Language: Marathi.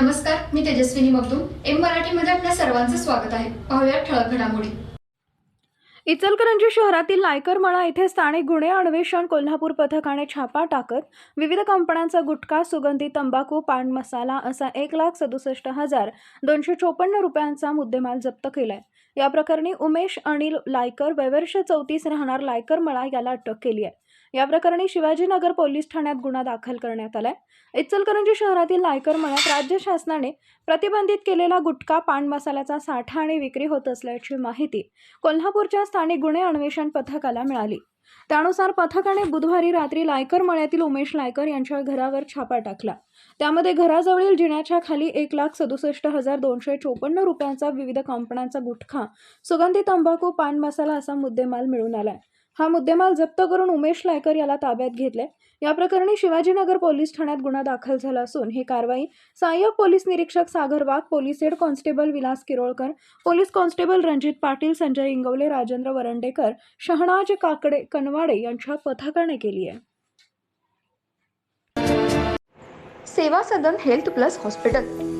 नमस्कार मी तेजस्विनी मगदूम. एम मराठीमध्ये आपल्या सर्वांचं स्वागत आहे. पाहूया ठळक घडामोडी. इचलकरंजी शहरातील नायकरमळा येथे स्थानिक गुन्हे अन्वेषण कोल्हापूर पथकाने छापा टाकत विविध कंपन्यांचा गुटखा सुगंधी तंबाखू पान मसाला असा एक लाख सदुसष्ट हजार दोनशे चोपन्न रुपयांचा मुद्देमाल जप्त केलाय. या प्रकरणी उमेश अनिल लायकर वैवर्ष चौतीस राहणार लायकरमळा याला अटक केली आहे. या प्रकरणी शिवाजीनगर पोलीस ठाण्यात गुन्हा दाखल करण्यात आलाय. इचलकरंजी शहरातील लायकर मळ्यात राज्य शासनाने प्रतिबंधित केलेला गुटखा पान मसाल्याचा साठा आणि विक्री होत असल्याची माहिती कोल्हापूरच्या स्थानिक गुन्हे अन्वेषण पथकाला मिळाली. त्यानुसार पथकाने बुधवारी रात्री लायकर मळ्यातील उमेश लायकर यांच्या घरावर छापा टाकला. त्यामध्ये घराजवळील जिण्याच्या खाली एक लाख सदुसष्ट हजार दोनशे चोपन्न रुपयांचा विविध कंपन्यांचा गुटखा सुगंधी तंबाखू पान मसाला असा मुद्देमाल मिळून आलाय. हा मुद्देमाल जप्त करून उमेश लायकर याला ताब्यात घेतले या प्रकरणी शिवाजीनगर पोलीस ठाण्यात गुन्हा दाखल झाला असून ही कारवाई सहाय्यक पोलीस निरीक्षक Sagar Wagh police head constable Vilas Kirolkar police constable Ranjit Patil Sanjay Ingawale Rajendra Varandekar Shahnaz Kakade Kanwade यांच्या पथकाने केली आहे. Seva Sadan health plus hospital.